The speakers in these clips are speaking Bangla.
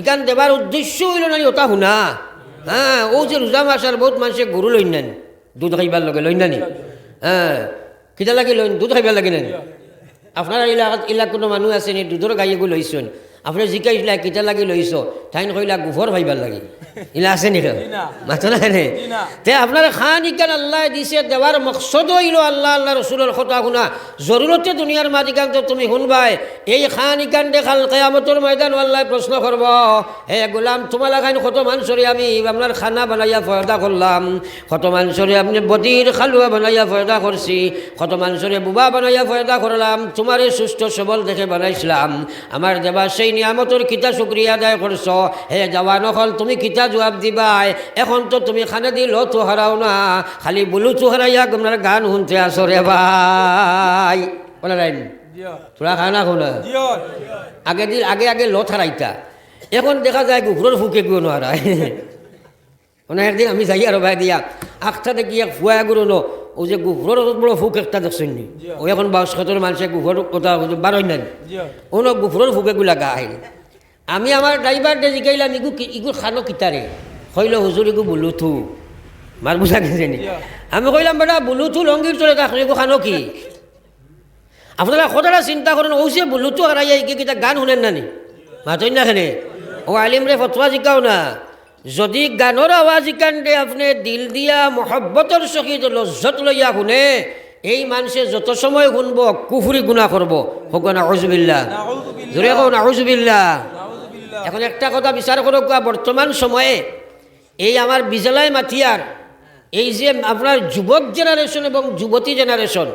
ইকান দেবার উদ্দেশ্য হইল না ওটা শুনা। হ্যাঁ ও যে রোজা মাসার বহুত মানুষে গরু লইন নেন, দুধ খাইবার লগে লইন নানি। হ্যাঁ কিতা লাগে লইন, দুধ খাইবার লাগে নেন। আপনার এলাকাত এলাক কোনো মানুষ আছে নি, দুধৰ গাইয়ে গো লৈছোন। আপুনি জিকাইছিলা কিতা লাগি লৈছ? ঠাইন কইলা গোফৰ ভাইবার লাগি। ইলা আছে নেকি মাথা নাই নে? তে আপনার খান ইকান আল্লাহ দিছে দেওয়ার মকসদ হইল আল্লাহ আল্লাহ রসুলের কথা শুনা। জরুরতে দুনিয়ার মাদিকান তো তুমি শুনবাই। এই খান ইকান দেখাল কেয়ামতর ময়দান আল্লাহ প্রশ্ন করব হে গোলাম তোমার খান কত মানুষরে আমি আপনার খানা বানাইয়া ফয়দা করলাম কত মানুষরে আপনি বদির খালুয়া বানাইয়া ফয়দা করছি কত মানুষরে বুবা বানাইয়া ফয়দা করলাম তোমারে সুস্থ সবল দেখে বানাইছিলাম। আমার দেবা সেই নিয়ামতর কিতা শুক্রিয়া আদায় করছ। হে জওয়ান হল তুমি কিতা জবাব দিবাই। এখন তো তুমি খানা দিল তো হারাও না। খালি বুলু তো হারাইয়া আপনার গান শুনতে আসো রে ভাই। বলে রাইন তোরা খানা খোনা? আগে দিন আগে আগে লত হারাইতা। এখন দেখা যায় কুকুরের ফুকে কেউ নোহারায় মানে একদিন আমি যাই আর ভাই দিয়া। আখটা দেখি এক ফুয়া গুরু ন? ও যে অত বড় ফুক একটা দেখছেন নি? ও এখন বাউশ খাতর মানুষে গুফর কথা বারোই নেন ও ন গুফরের ফুকে গুলা গা আহিল। আমি আমার ড্রাইভার দে জিকাইলাম ইগু ইগু খানো কিতারে কইল হুজুর ইগু বুলুথু। মার বুঝা গেছে নি? আমি কইলাম বেটা বুলুথু লঙ্গির চলে তাক ইগু খানো কি? আপনারা কথাটা চিন্তা করেন ও যে বুলুথু হারাইয়া কিতা গান শুনেন না নি? মাতই না খেনে ও আলিম রে ফতোয়া জিকাও না। যদি গানৰ আৱাজ কান্দে আপুনি দিল দিয়া মহব্বতৰ চকীত লজ্জত লইয়া শুনে, এই মানুষে যত সময় শুনব কুফুরি গুণা করব হোক না আউজবিল্লা জোরে কও এখন একটা কথা বিচার করক বর্তমান সময়ে এই আমার বিজলায় মাতিয়ার এই যে আপনার যুবক জেনারেশন এবং যুবতী জেনারেশন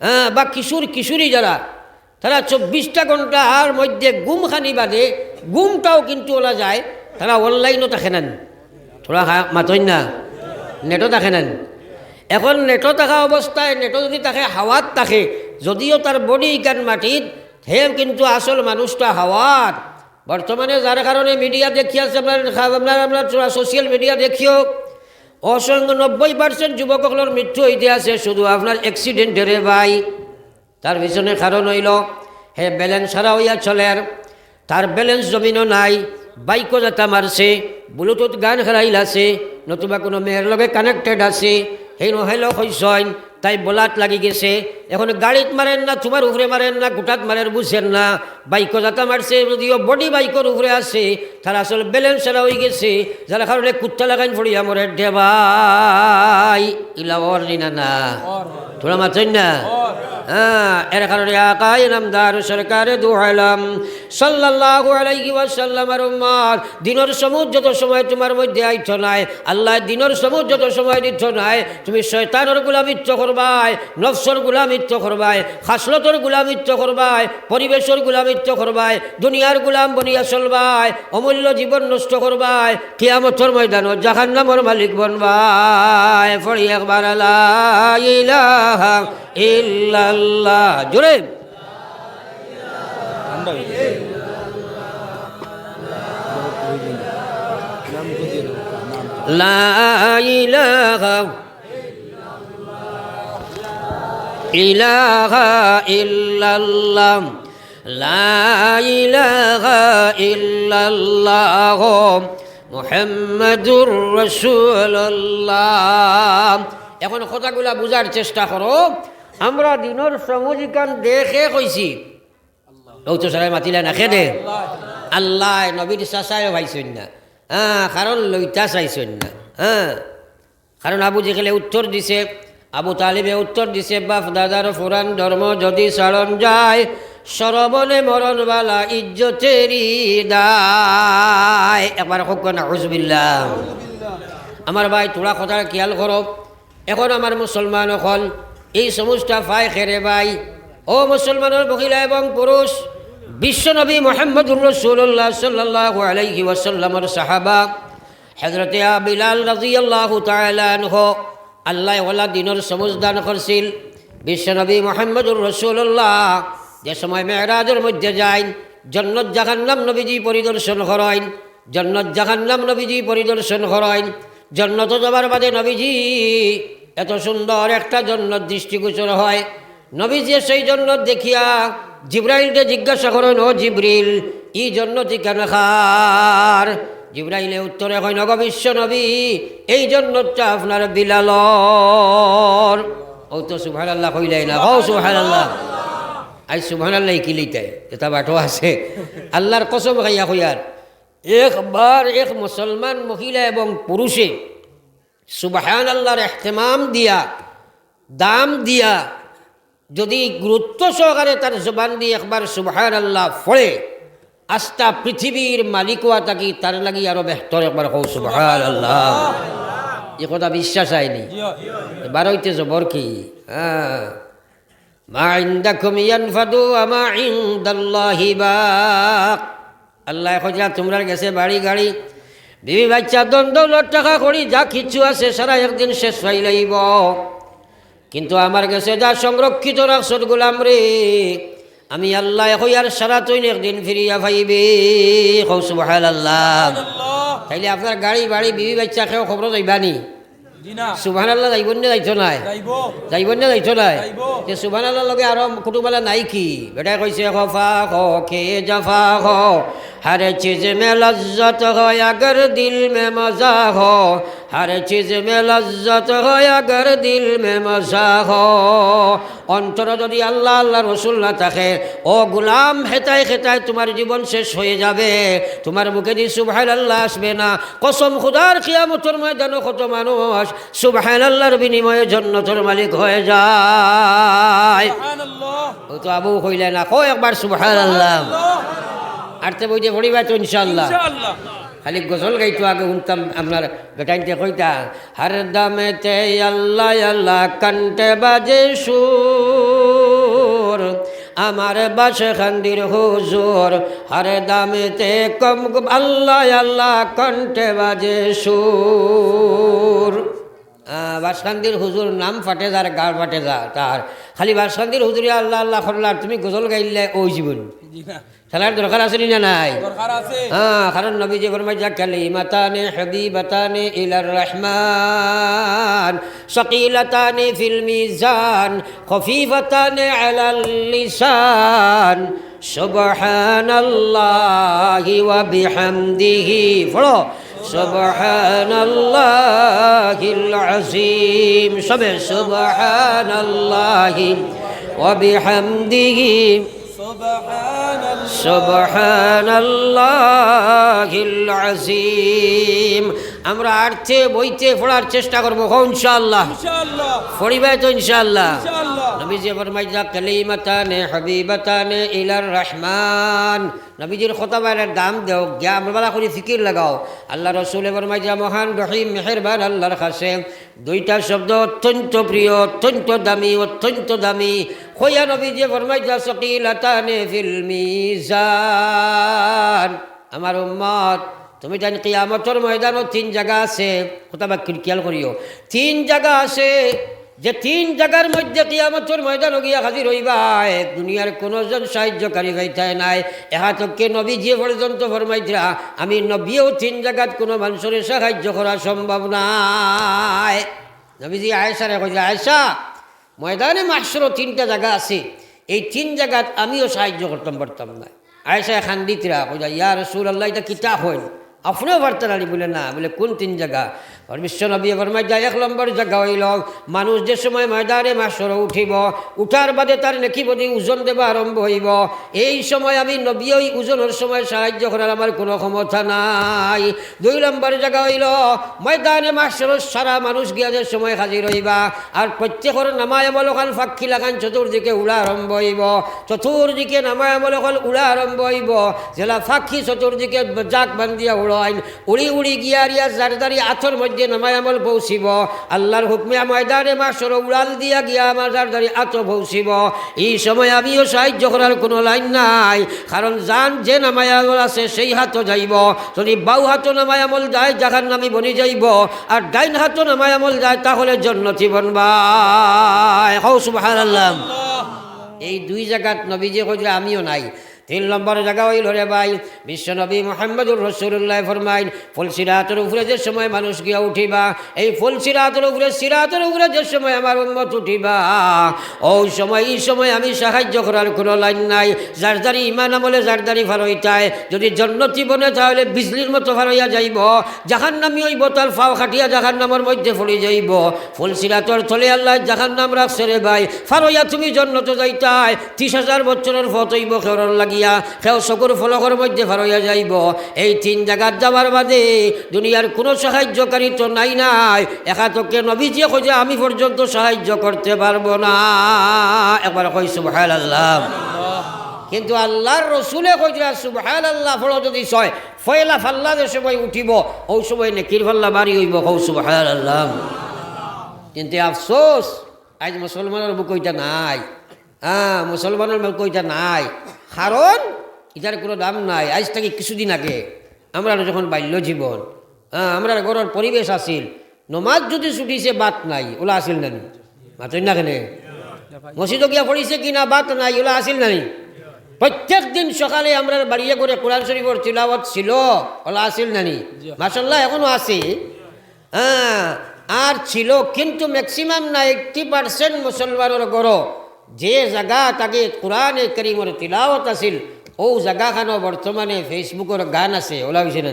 হ্যাঁ বা কিশোর কিশোরী যারা তারা চব্বিশটা ঘণ্টার মধ্যে গুম খানি বাদে, গুমটাও কিন্তু ওলা যায়। তারা অনলাইনও থাকে নেন। থোড়া মাতই না নেটও থাকে নেন। এখন নেটও থাকা অবস্থায় নেটও যদি থাকে হাওয়াত থাকে, যদিও তার বডি ইকান মাটিত হে কিন্তু আসল মানুষটা হাওয়াত বর্তমানে যার কারণে মিডিয়া দেখি আছে আপনার আপনার আপনার সোশ্যাল মিডিয়া দেখিও, অসংখ্য নব্বই পার্সেন্ট যুবকসকলের মৃত্যু হইতে আছে, শুধু আপনার অ্যাক্সিডেন্টেরে ভাই। তার পিছনে কারণ হইল হে ব্যালেন্স হারা হইয়া চলের তার ব্যালেন্স জমিনও নাই। বাইকও যাতা মারছে, ব্লুটুথ গান হেরাইল আছে নতুবা কোনো মেয়ের লগে কানেক্টেড আছে সেই নহেল হইসইন তাই বলাত লাগি গেছে, এখন গাড়িত মারেন না, তোমার উপরে মারেন না, গোটাত মারেন বুঝছেন না। বাইকও যাতা মারছে, যদিও বডি বাইকের উপরে আছে, তার আসল ব্যালেন্স হারা হয়ে গেছে, যার কারণে কুত্তা লাগাইন ফড়িয়া মরে ডেবাই ইলা ওর না। না? তোরা মাছেন না দিনের সমুদ যত সময় তোমার মধ্যে আইছ নাই, আল্লাহ দিনের সমুদ যত সময় দিচ্ছ নাই, তুমি শয়তানের গুলামিত্ব করবাই, নফসর গুলামিত্ব করবাই, খাসলতর গুলামিত্ব করবাই, পরিবেশের গুলামিত্ব করবাই, দুনিয়ার গুলাম বনিয়া চলবাই, অমূল্য জীবন নষ্ট করবাই, কিয়ামতর ময়দানত জাহান্নামর মালিক বনবাই। ফড়ি একবার ইল্লাল্লাহ। জোরে। লা ইলাহা ইলাহা ইল্লাল্লাহ, লা ইলাহা ইল্লাল্লাহ, মুহাম্মাদুর রাসূলুল্লাহ। এখন কথাগুলা বুঝার চেষ্টা করো। আমরা দিনের সমজিকান দেখে কইছি। লৌত সরাই মাতিলে না খেদে আল্লাহ, নবীর চাচায় ভাইছেন না। হ্যাঁ কারণ লইতা চাইছেন না। হ্যাঁ কারণ আবু যেখানে উত্তর দিছে আবু তালিবে উত্তর দিছে, বাপ, দাদার ফুরান ধর্ম যদি সারণ যায় সরবনে মরণবালা ইজ্জতেরি দায়। একবার হোক না হুজবিল্লাহ আমার ভাই, তোরা কথা খেয়াল করো। এখন আমার মুসলমান অকল। এই সমস্ত ফাই খেরে ভাই। ও মুসলমানের মহিলা এবং পুরুষ বিশ্বনবী মোহাম্মদুর রসুল্লাহ সাল্লাহ আলাইহি ওয়াসাল্লামর সাহাবা হজরতে বিলাল রাজিয়াল্লাহ তালানহ আল্লাহ ওলা দিনের সমুজ দান করছিল। বিশ্বনবী মোহাম্মদুর রসুল্লাহ যে সময় মেয়েরাজের মধ্যে যাইন, জন্নত জাহান্নাম নবীজি পরিদর্শন করেন জন্নত জাহান্নাম নবীজি পরিদর্শন করেন জন্নত যাবার বাদে নবীজি, এত সুন্দর একটা জন্নত দৃষ্টিগোচর হয়। নবীজি সেই জন্য দেখিয়া জিব্রাইলকে জিজ্ঞাসা করেন, ও জিব্রিল ই জন্য ঠিকানা খার? জিব্রাইলে উত্তরে হয়, নগ বিশ্ব নবী এই জন্যটা আপনার বিলালর। ও তো সুভান আল্লাহ কইলাই না, ও সুভান আল্লাহ আই সুভান আল্লাহ কিলিতাই এটা বাটো আছে। আল্লাহর কসম খাইয়া কইয়ার, একবার এক মুসলমান মহিলা এবং পুরুষে সুবাহান আল্লাহর এহতেমাম দিয়া, দাম দিয়া, যদি গুরুত্ব সহকারে তার জবান দিয়ে একবার সুবাহান আল্লাহ ফলে আস্তা পৃথিবীর মালিকওয়া থাকি তার লাগি আরও বেহতর একবার কৌ সুবাহান আল্লাহ এ কথা বিশ্বাস আইনি এবার হইতে জবর কি? হ্যাঁ। মা ইন্দাকুম ইয়ানফাদু আমা ইনদাল্লাহি আল্লাহ কইলা তোমরা গেছে বাড়ি গাড়ি। বিবি বাচ্চা দ্বন্দ্ব দৌলত টাকা করি, যা কিছু আছে সারা একদিন শেষ হয়ে লাইব। কিন্তু আমার কাছে যা সংরক্ষিত রাখছত গোলাম রে। আমি আল্লাহ হইয়ার সারা তৈন একদিন ফিরিয়া ভাইবে। সুবাহাল আল্লাহ তাইলে আপনার গাড়ি বাড়ি বিবি বাচ্চা খেয়েও খবর যাইবানি সুভান আল্লাহ যাইবন না যাইছ নাই? যাইব। না যাইছ নাই? যে সুবাহান আল্লাহ লগে আরও কুটুমালা নাই কি? বেটাই কইছে হফা হ খে জফা খ হর চিজ মে লজ্জত হয় আগর দিল মে মজা হয় ہر چیز میں لذت ہو یا گر دل میں অন্তর যদি আল্লাহ আল্লাহ রসুল না থাকে ও গুলাম হেতায় খেতায় তোমার জীবন শেষ হয়ে যাবে। তোমার মুখে দিয়ে সুবাহান আল্লাহ আসবে না। কসম খুদার খিয়ামতর ময়দানো কত মানুষ সুবাহান আল্লাহর বিনিময়ে জন্নতর মালিক হয়ে যায়। ও তো আবু হইলে না কো একবার সুবাহান আল্লাহ আর তে বই যে ভরিবা তো ইনশাল্লাহ খালি গোসল গাইতো, আগে শুনতাম আপনার বেটাইতে কইতা, হার দামেতে আল্লাহ আল্লাহ কান্টে বাজে সুর, আমার বাসে খান্দির হুজুর, হার দামেতে কম আল্লাহ আল্লাহ কণ্ঠে বাজে সুর। বাসকান্দির হুজুর নাম ফাটে যার গার ফাটে যা তার। খালি বাসকান্দির হুজুরে আল্লাহ আল্লাহ করলার তুমি গোসল গাইলে ওই জীবন। খেলার দরকার আছে নি নাই? হ্যাঁ কারণ নবী যে ফরমাই যা কালিমাতানে হাবিবাতানে ইলার রহমান সকিলাতানে ফিল মিজান খফিফাতানে আলাল লিসান সুবহানাল্লাহি ওয়া বিহামদিহি। পড়ো। সুবহানাল্লাহিল আযীম সবে সুবহানাল্লাহি ওয়া বিহামদিহি। সুবহান سبحان الله العظيم. আমরা আর্থে বইতে পড়ার চেষ্টা করব হো ইনশাআল্লাহ। পড়িবে তো ইনশাআল্লাহ। নবীজি ফরমাইজা কালিমাতানে হাবিবাতানে ইলার রহমান। নবীজির খতাবায়ের দাম দেও জ্ঞান বালা করে ফিকির লাগাও। আল্লাহ রসুল ফরমাইজা মহান রহিম মেহেরবান আল্লাহর কাছে দুইটা শব্দ অত্যন্ত প্রিয় অত্যন্ত দামি অত্যন্ত দামি। খোয়া নবীজি ফরমাইজা সকিলাতানে ফিল মিজান। আমার উম্মত তুমি জানি কিয়ামতর ময়দানও তিন জায়গা আছে, কথা বা খেয়াল করিও। তিন জায়গা আছে, যে তিন জায়গার মধ্যে কিয়ামতর ময়দানও গিয়া হাজির হইবা এক দুনিয়ার কোনোজন সাহায্যকারী হইতায় নাই। এহাতকে নবী যে পর্যন্ত ফরমাইতরা, আমি নবীও তিন জায়গাত কোনো মানুষের সাহায্য করা সম্ভব নাই। নবীজি আয়েশারে কইছে আয়েশা, ময়দানে মাসরও তিনটা জায়গা আছে। এই তিন জায়গাত আমিও সাহায্য করতাম পারতাম না আয়েশা খান্দিতরা কইলা, ইয়া রসুল আল্লাহ এটা কিতাব হইল। আপনিও বার্তার আলী বলে না। বলে কোন তিন জায়গা? আর বিশ্ব নবী ফরমাই যায় এক নম্বর জায়গা হইল মানুষ যে সময় ময়দানে মাসর উঠিব উঠার বাদে তার নেকি বদি ওজন দেবা আরম্ভ হইব এই সময় আমি নবী ওই ওজনের সময় সাহায্য করার আমার কোনো ক্ষমতা নাই দুই নম্বর জায়গা হইল ময়দানে মাসর সারা মানুষ গিয়া সময় হাজির হইবা আর প্রত্যেকের নামায় আমলকাল ফাক্ষি লাগান চতুর্দিকে উড়া আরম্ভ হইব চতুর্দিকে নামায় আমলকাল উড়া আরম্ভ হইব জেলা ফাক্ষি চতুর্দিকে জাক বান্ধিয়া উড়াইন উড়ি উড়ি গিয়া রিয়া জারদারি আথর মধ্যে নামায় আমল পৌঁছিব আল্লাহর হুকমে ময়দানে মাসর উড়াল দিয়া গিয়া আমার জারদারি আত পৌঁছিব এই সময় আমিও সাহায্য করার কোনো লাইন নাই, কারণ জান যে নামায় আমল আছে সেই হাতও যাইব। যদি বাউ হাতও নামায় আমল যায়, জাহান নামি বনি যাইব, আর ডাইন হাতও নামায় আমল যায়, তাহলে জন্নতি বনবাই হৌ সুবাহ এই দুই জায়গাত নবীজি কইলে আমিও নাই। তিন নম্বর জায়গা হইল রে ভাই বিশ্বনবী মোহাম্মদুর রসুল্লাহ ফরমাইন, ফুল সিরাতের উপরে যে সময় মানুষ গিয়া উঠিবা, এই ফুল সিরাতের উপরে সিরাতের উপরে যে সময় আমার উন্মত উঠিবা ওই সময়, এই সময় আমি সাহায্য করার কোনো লাইন নাই। যার দারি ইমান আমলে যার দারি ফারইতায়, যদি জন্নতি বনে তাহলে বিজলির মতো ফারইয়া যাইব জাহান নামি ওই বোতল ফাও খাটিয়া জাহান নামের মধ্যে ফলি যাইব। ফুল সিরাতর থলে আল্লাহ জাহান নাম রাখছে রে ভাই, ফারইয়া তুমি জন্নত যাইতাই ত্রিশ হাজার বছরের ফতইব খেরর লাগিয়া খেও চকুর ফলকর মধ্যে ফারইয়া যাইব। এই তিন জায়গার যাওয়ার বাদে দুনিয়ার কোনো সাহায্যকারী তো নাই নাই। একাতকে নবীজিয়ে খোঁজে আমি পর্যন্ত সাহায্য করতে পারব না। একবার কই সুবহান আল্লাহ কিন্তু আল্লাহর রসুলে কইরা সুবহান আল্লাহ ফল যদি ছয়, ফয়লা ফাল্লা যে সময় উঠিব ওই সময় নেকির ফাল্লা বাড়ি হইব হৌ সুবহান আল্লাহ কিন্তু আফসোস, আজ মুসলমানের বুক ওইটা নাই। হ্যাঁ মুসলমানের বুক ওইটা নাই। কারণ এটার কোনো দাম নাই। আজ থেকে কিছুদিন আগে আমরা যখন বাল্য জীবন হ্যাঁ আমরা ঘরের পরিবেশ আছিল। নমাজ যদি ছুটিছে, বাত নাই, ওলা আছিল নানি? মাতই না কেনে? মসজিদ গিয়া পড়িছে কি না বাত নাই, ওলা আছিল নানি? প্রত্যেক দিন সকালে আমরা বাড়িয়ে করে কোরআন শরীফর তিলাওয়াত ছিল, ওলা আছিল নানি? মাসাল্লাহ এখনও আছে। হ্যাঁ আর ছিল, কিন্তু ম্যাক্সিমাম না এইটটি পার্সেন্ট মুসলমানের গড় যে জায়গা তাকে কোরআন করিমর তিলাওয়াত আছিল ও জায়গাখানো বর্তমানে ফেসবুকের গান আছে ওলা হয়েছে না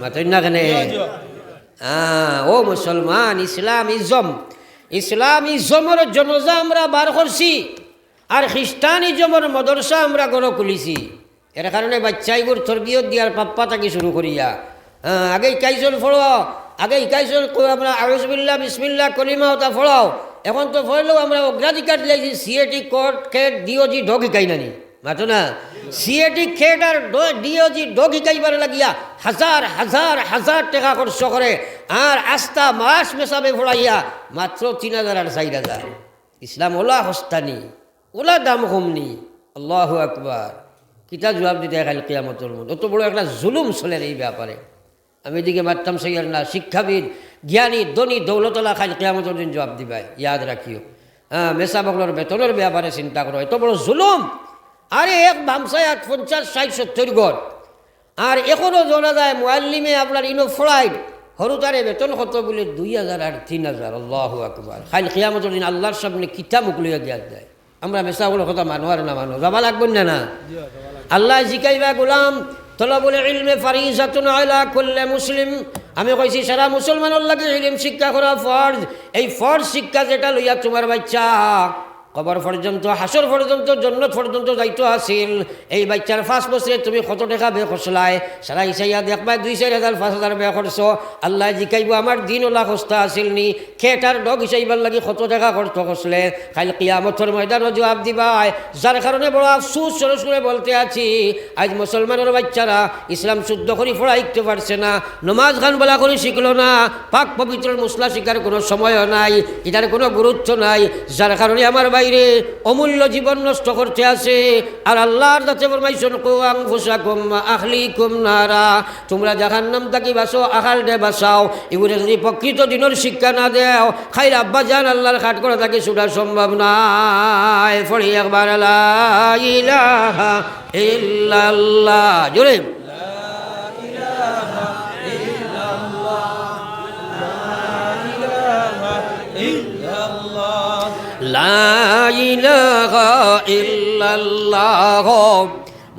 মাতই না কেনে? হ্যাঁ ও মুসলমান ইসলাম ইজম ইসলাম ইজমের জনজা আমরা বার করছি আর খ্রিস্টান ইজমের মদরসা আমরা গড় খুলিছি এর কারণে বাচ্চাইগুর তরবিয়ত দিয়ার পাপ্পা তাকে শুরু করিয়া। হ্যাঁ আগে ইকাইজল ফড়ো আগে ইকাইজল আমরা আরজবিল্লা বিসমিল্লা কলিমা ওটা ফড়াও এখন তো ফড়লেও আমরা অগ্রাধিকার দিয়েছি সিএটি কোর্ট খেট ডিওজি ঢোক শিকাই নানি। মাতো না সিএটি খেট আর ডিওজি ঢোক শিকাইবার লাগিয়া হাজার হাজার হাজার টাকা খরচ করে আর আস্থা মাস মেশাবে ফড়াইয়া মাত্র তিন হাজার আর চার হাজার। ইসলাম ওলা হস্তানি, ওলা দাম কমনি। আল্লাহ আকবার। কিতা জবাব দিতে খালি কিয়ামতর মধ্যে অত বড় একটা জুলুম চলে এই ব্যাপারে। আমি এদিকে মারতাম সৈয়ার না। শিক্ষাবিদ জ্ঞানী ধনী দৌলতলা খালি কিয়ামতর দিন জবাব দিবাই ইয়াদ রাখিও। হ্যাঁ মেসা বগলোর বেতনের ব্যাপারে চিন্তা করো। এত বড় জুলুম। আরে এক বামসায় এক পঞ্চাশ ষাট সত্তর গড় আর এখনও জানা যায় মোয়াল্লিমে আপনার ইনো ফ্লাইট হরুতারে বেতন কত বলে? দুই হাজার আর তিন হাজার। আল্লাহ আকবার। খাইল খিয়ামতের দিন আল্লাহর সামনে কিতা মুকলিয়া দেওয়া যায় আমরা মেসাগুলোর কথা মানো আর না মানো। যাবা লাগবেন না না? আল্লাহ জিকাইবা গোলাম। মুসলিম। আমি কইছি, সারা মুসলমানের লাগে শিক্ষা করা ফর্জ। এই ফর্জ শিক্ষা যেটা লইয়া তোমার বাচ্চা কবর পর্যন্ত, হাসর পর্যন্ত, জন্নত পর্যন্ত যাইতো আছিল। এই বাচ্চার ফার্স্ট বছরে তুমি কত টাকা বে খসলাই সারা ইসাইয়া দেখবা দুই চার হাজার, পাঁচ হাজার বে খরচ আল্লাহ জিকাইব, আমার দিন ওলা খস্তা আছিল নি। খেটার ডগ হিসাইবার লাগি কত টাকা খরচ খসলে খালি কিয়ামতর ময়দানও জবাব দিবাই যার কারণে বড় আফসুস সরে সরে বলতে আছি, আজ মুসলমানের বাচ্চারা ইসলাম শুদ্ধ করে পড়া শিখতে পারছে না, নমাজ খান বলা করে শিখলো না, পাক পবিত্র মুসলা শিকার কোনো সময়ও নাই, এটার কোনো গুরুত্ব নাই। যার কারণে আমার বাইরে, অমূল্য জীবন নষ্ট করতে আছে আর আল্লাহর দাতে ফরমাইছেন কোয়াং ফুসাকুম আখলি কুম নারা। তোমরা নাম তাকি বাসো আখাল দে বাসাও এগুলো যদি প্রকৃত দিনের শিক্ষা না দেও, খাইর আব্বা জান আল্লাহর খাট করে তাকে ছুটা সম্ভব নাই ফড়ি একবার ইলাহা ইল্লাল্লাহ। জোরে। ইহ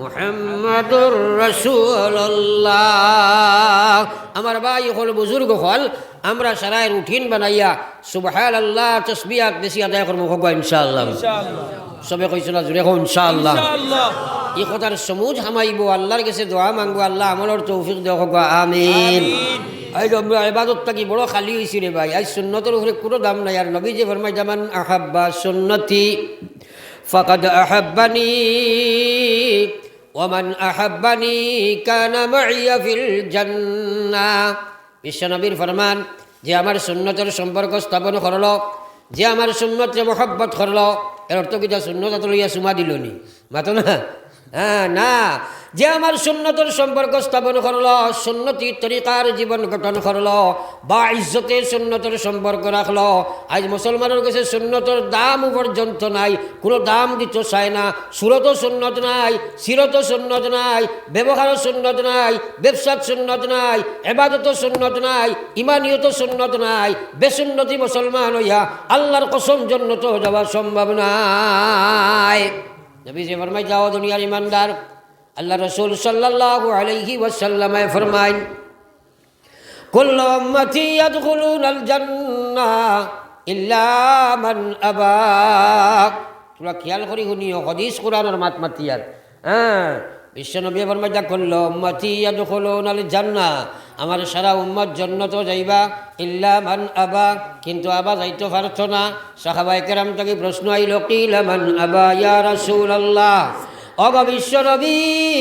মোহাম্মদুর রসুল্লাহ আমার ভাই হল বুজুর্গ হল আমরা সারাই রুটিন বানাইয়া সুবহান আল্লাহ তসবিয়াত বেশি আদায় করব ইনশাল্লাহ ইনশাআল্লাহ। সবে কইছিল জুড়ে হো ইনশাআল্লাহ। এই কথার সমুজ হামাইব আল্লাহর কাছে দোয়া মাঙ্গো আল্লাহ আমলর তৌফিক দেখ আমিন। আজ আমরা এবাদত থাকি, বড় খালি হয়েছি রে ভাই। আজ সুন্নতের উপরে কোনো দাম নাই, আর নবী যে ফরমাই জামান আহাব্বা সুন্নতি, ফাকাদ আহাব্বানি, ওমান আহাব্বানি কানা মাইয়া ফিল জান্নাহ বিশ্বনবীর ফরমান, যে আমার সুন্নতের সম্পর্ক স্থাপন করল, যে আমার সুন্নতে মহব্বত করল। এর অর্থ কিটা সুন্নত লইয়া সুমা দিল নি মাতো না? হ্যাঁ না। যে আমার সুন্নতর সম্পর্ক স্থাপন করল, সুন্নতি তরিকার জীবন গঠন করল, বা ইজ্জতে সুন্নতর সম্পর্ক রাখল। আজ মুসলমানের কাছে সুন্নতর দাম পর্যন্ত নাই, কোনো দাম দিতে চায় না। সুরত সুন্নত নাই, সিরত সুন্নত নাই ব্যবহারও সুন্নত নাই ব্যবসার সুন্নত নাই, এবাদত সুন্নত নাই, ইমানিয়ত সুন্নত নাই, বেসুন্নতি মুসলমান হইয়া আল্লাহর কসম জন্য তো যাওয়া সম্ভব নাই। নবী যে যাও দুনিয়ার ইমানদার আল্লাহ রসুল সাল্লাল্লাহু আলাইহি ওয়াসাল্লামে ফরমাইন كل أمتي يدخلون الجنة إلا من أبى তোরা খেয়াল করি শুনিও হদিস কোরআনের মাত মাতিয়ার হ্যাঁ বিশ্বনবী ফরমাই যা করলো উম্মতি ইয়াদখুলুন আল জান্নাহ আমার সারা উম্মত জন্নত যাইবা ইল্লা মান আবা কিন্তু আবা যাইতে পারতো না সাহাবাই কেরাম থেকে প্রশ্ন আইল কিলা মান আবা ইয়া রাসূলুল্লাহ অগ বিশ্ব নবী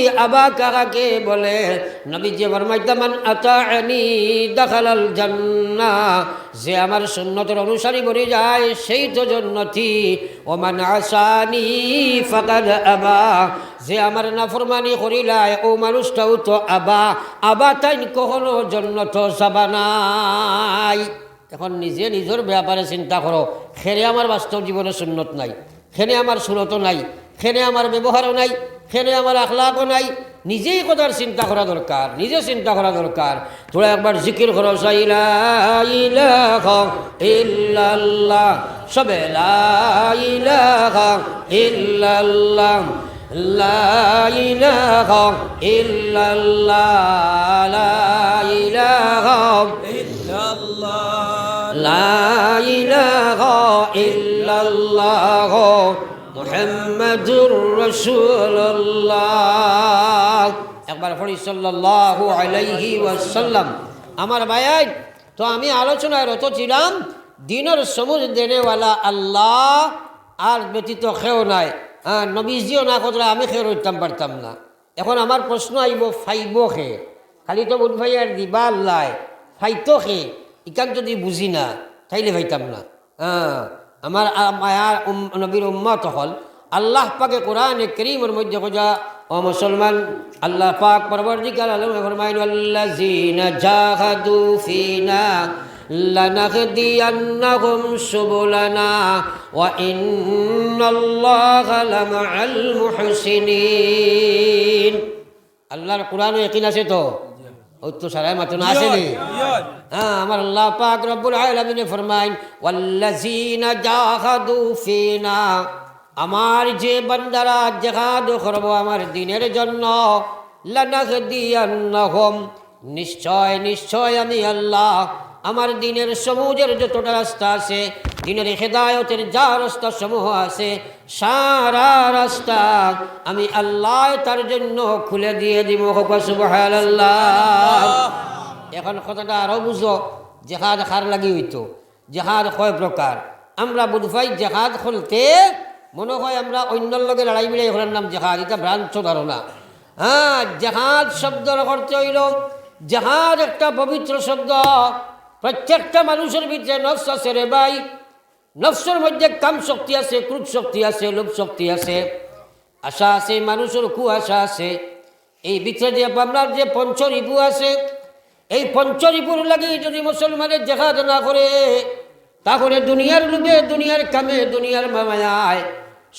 আবা কাকাকে বলে নবী যে ফরমাইতামান, আতাআনি দাখালাল জান্নাহ যে আমার সুন্নতের অনুসারী বনে যায়, সেই তো জন্নতি। ও মান আসানি ফাকাদ আবা। যে আমার নাফরমানি করিলায়, ও মানুষটাও তো আবা। আবা তাই কখনো জন্নত যাবা নাই। এখন নিজে নিজের ব্যাপারে চিন্তা করো। খেরে আমার বাস্তব জীবনে সুন্নত নাই। খেনে আমার সুরত নাই। খেনে আমার ব্যবহারও নাই, খেনে আমার আখলাকও নাই, নিজেই কথার চিন্তা করা দরকার, নিজে চিন্তা করা দরকার। তোরা একবার জিকির করো ইল্লাল্লাহ, সবে ইল্লাল্লাহ, লা ইলাহা ইল্লাল্লাহ। আমার ভাই, তো আমি আলোচনায় রত ছিলাম, দিনের সবুজ দেনেওয়ালা আল্লাহ আর ব্যতীত খেও নাই। হ্যাঁ নবীজিও না কত আমি খেয়ে রইতাম, পারতাম না। এখন আমার প্রশ্ন আইব, ফাইব খে খালি তো বোন ভাই আর দিবা আল্লাহ ফাইতো খে ইকান যদি বুঝি না, তাইলে ভাইতাম না। হ্যাঁ। আমার মায়ার নবীর উম্মত হল। আল্লাহ পাকে কোরআন করিমের মধ্যে খোঁজা, ও মুসলমান, আল্লাহ পাক পরবর্তীকাল আলমে ফরমাইন আল্লাযীনা জাহাদু ফিনা লানাহদিয়ান্নাহুম সুবুলানা, ওয়া ইন্নাল্লাহা লামাআল মুহসিনিন। আল্লাহর কোরআন ইয়াকিন আছে তো? ওই তো সারাই মাত্র না আসেনি? হ্যাঁ আমার আল্লাহ পাক রব্বুল আলামিনে ফরমাইন ওয়াল্লাযীনা জাহাদু ফিনা আমার যে বান্দারা জেহাদ করব আমার দিনের জন্য লানাহদিয়ান্নাহুম নিশ্চয় নিশ্চয় আমি আল্লাহ আমার দিনের সমুজের যতটা রাস্তা আছে দিনের হেদায়তের যা রাস্তা সমূহ আছে, সারা রাস্তা আমি আল্লাহ তার জন্য খুলে দিয়ে দিব। সুবহানাল্লাহ। এখন কথাটা আরও বুঝো, জেহাদ খার লাগি হইতো? জেহাদ কয় প্রকার? আমরা বুধভাই জেহাদ খুলতে, মনে হয় আমরা অন্যর লগে লড়াই মিলে এখানের নাম জেহাদ, এটা ভ্রান্ত ধারণা। হ্যাঁ জেহাদ শব্দ করতে হইল, জেহাদ একটা পবিত্র শব্দ। প্রত্যেকটা মানুষের ভিতরে নফস আছে রে ভাই। নফসের মধ্যে কাম শক্তি আছে, ক্রুদ শক্তি আছে, লোভ শক্তি আছে। আশা আছে, মানুষের কু আশা আছে। এই ভিতরে যে আপনার যে পঞ্চরিপু আছে, এই পঞ্চরিপুর লাগে যদি মুসলমানের দেখা না করে, তাহলে দুনিয়ার লোভে দুনিয়ার কামে, দুনিয়ার মামায়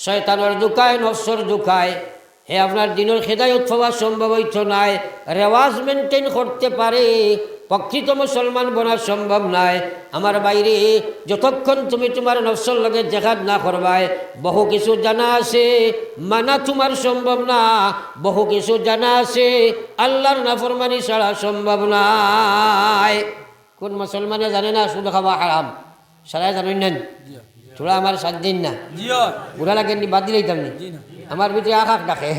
শয়তানের দুকায়, নফসর দুকায়। হে আপনার দিনের খেদায়ত হওয়া সম্ভব হইত নাই। রেওয়াজ মেনটেন করতে পারে প্রকৃত মুসলমান বনা সম্ভব নাই। আমার বাইরে যতক্ষণ তুমি তোমার নফসর লগে জেহাদ না করবাই বহু কিছু জানা আছে মানা তোমার সম্ভব না বহু কিছু জানা আছে আল্লাহর নাফরমানি ছাড়া সম্ভব নাই। কোন মুসলমানে জানে না শুধু খাওয়া হারাম? সারাই জানেন নেন? তোরা আমার সাত দিন না। বুড়া লাগেন নি বাদ দিলেই তেমনি আমার ভিতরে আকাশ ডাকে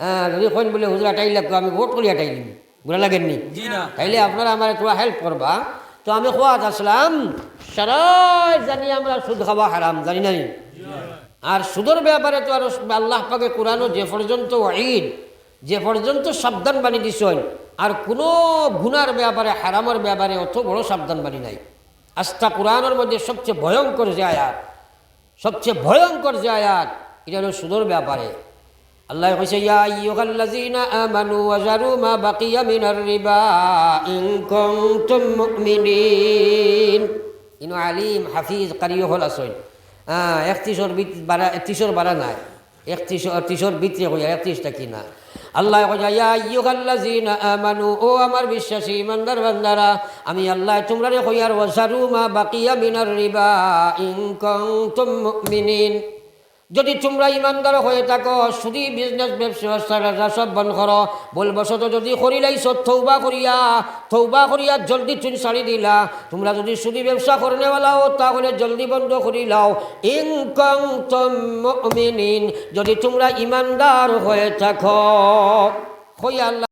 হ্যাঁ যদি কোন বলে হুজুর আটাই লাগতো আমি ভোট করি আটাই দিন বুড়া লাগেননি তাইলে আপনারা আমার তোরা হেল্প করবা। তো আমি খোয়াত আসলাম সারাই জানি আমরা সুদ খাওয়া হারাম জানি না নি? আর সুদর ব্যাপারে তো আর আল্লাহ পাকে কোরআনও যে পর্যন্ত ঈদ যে পর্যন্ত সাবধান বাণী দিছেন আর কোনো গুনার ব্যাপারে হারামের ব্যাপারে অত বড় সাবধান বাণী নাই। আস্থা কোরআনের মধ্যে সবচেয়ে ভয়ঙ্কর যে আয়াত সবচেয়ে ভয়ঙ্কর যে আয়াত এটা হলো সুদর ব্যাপারে। আল্লাহ কইছে, ইয়া আইয়ুহাল্লাযীনা আমানু ওয়াজারু মা বাকিয়া মিনার রিবা ইন কুনতুম মুমিনিন। ইনো আলিম, হাফিজ কারিও হল আসইন হ্যাঁ একত্রিশর বিত বারা একত্রিশর বারা নাই। একত্রিশ ত্রিশর ভিতরে কইয়া একত্রিশটা কিনা আল্লাহ কইয়া ইয়া আইয়ুহাল্লাযীনা আমানু, ও আমার বিশ্বাসী ইমানদার বান্দারা, আমি আল্লাহ তোমরা রে কইয়ার ওয়াজারু মা বাকিয়া মিনার রিবা ইন কুনতুম মুমিনিন। যদি তোমরা ইমানদার হয়ে থাকো, শুধু বিজনেস ব্যবসা সব বন্ধ করো। বলবশত যদি করিলাইছ থৌবা করিয়া থৌবা করিয়া জলদি চুন ছাড়ি দিলা। তোমরা যদি শুধু ব্যবসা করনেওয়ালাও তাহলে জলদি বন্ধ করিলাও ইনকম তমিন যদি তোমরা ইমানদার হয়ে থাকো। হইয়া আল্লাহ।